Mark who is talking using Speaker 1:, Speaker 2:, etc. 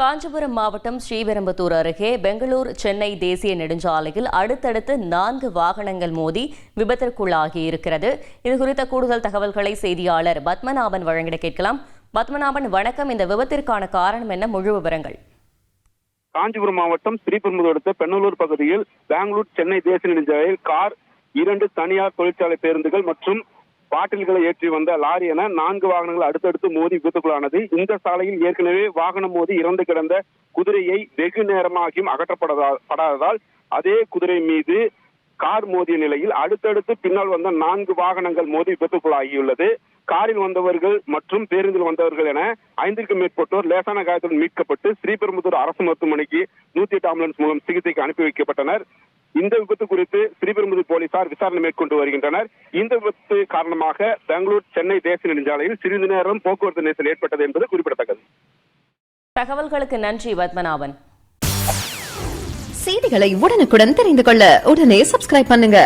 Speaker 1: காஞ்சிபுரம் மாவட்டம் ஸ்ரீபெரும்புத்தூர் அருகே பெங்களூர் சென்னை தேசிய நெடுஞ்சாலையில் அடுத்தடுத்து நான்கு வாகனங்கள் மோதி விபத்திற்குள்ளாகி இருக்கிறது. இது குறித்த கூடுதல் தகவல்களை செய்தியாளர் பத்மநாபன் வழங்கிட கேட்கலாம். பத்மநாபன் வணக்கம். இந்த விபத்திற்கான காரணம் என்ன? முழு விவரங்கள்.
Speaker 2: காஞ்சிபுரம் மாவட்டம் ஸ்ரீபெரும்புதூர் அடுத்த பெண்ணலூர் பகுதியில் பெங்களூர் சென்னை தேசிய நெடுஞ்சாலையில் கார் இரண்டு தனியார் தொழிற்சாலை பேருந்துகள் மற்றும் பாட்டில்களை ஏற்றி வந்த லாரி என நான்கு வாகனங்கள் அடுத்தடுத்து மோதி விபத்துக்குள்ளானது. இந்த சாலையில் ஏற்கனவே வாகனம் மோதி இறந்து கிடந்த குதிரையை வெகு நேரமாகியும் அகற்றப்படாததால் அதே குதிரை மீது கார் மோதிய நிலையில் அடுத்தடுத்து பின்னால் வந்த நான்கு வாகனங்கள் மோதி விபத்துக்குள்ளாகியுள்ளது. காரில் வந்தவர்கள் மற்றும் பேருந்தில் வந்தவர்கள் என ஐந்திற்கும் மேற்பட்டோர் லேசான காயத்துடன் மீட்கப்பட்டு ஸ்ரீபெரும்புதூர் அரசு மருத்துவமனைக்கு நூத்தி எட்டு ஆம்புலன்ஸ் மூலம் சிகிச்சைக்கு அனுப்பி வைக்கப்பட்டனர். இந்த விபத்து குறித்து ஸ்ரீபெரும்புதூர் போலீசார் விசாரணை மேற்கொண்டு வருகின்றனர். இந்த விபத்து காரணமாக பெங்களூர் சென்னை தேசிய நெடுஞ்சாலையில் சிறிது நேரம் போக்குவரத்து நெரிசல் ஏற்பட்டது என்பது குறிப்பிடத்தக்கது.
Speaker 1: தகவல்களுக்கு நன்றி பத்மநாபன்.
Speaker 3: செய்திகளை உடனுக்குடன் தெரிந்து கொள்ள உடனே சப்ஸ்கிரைப் பண்ணுங்க.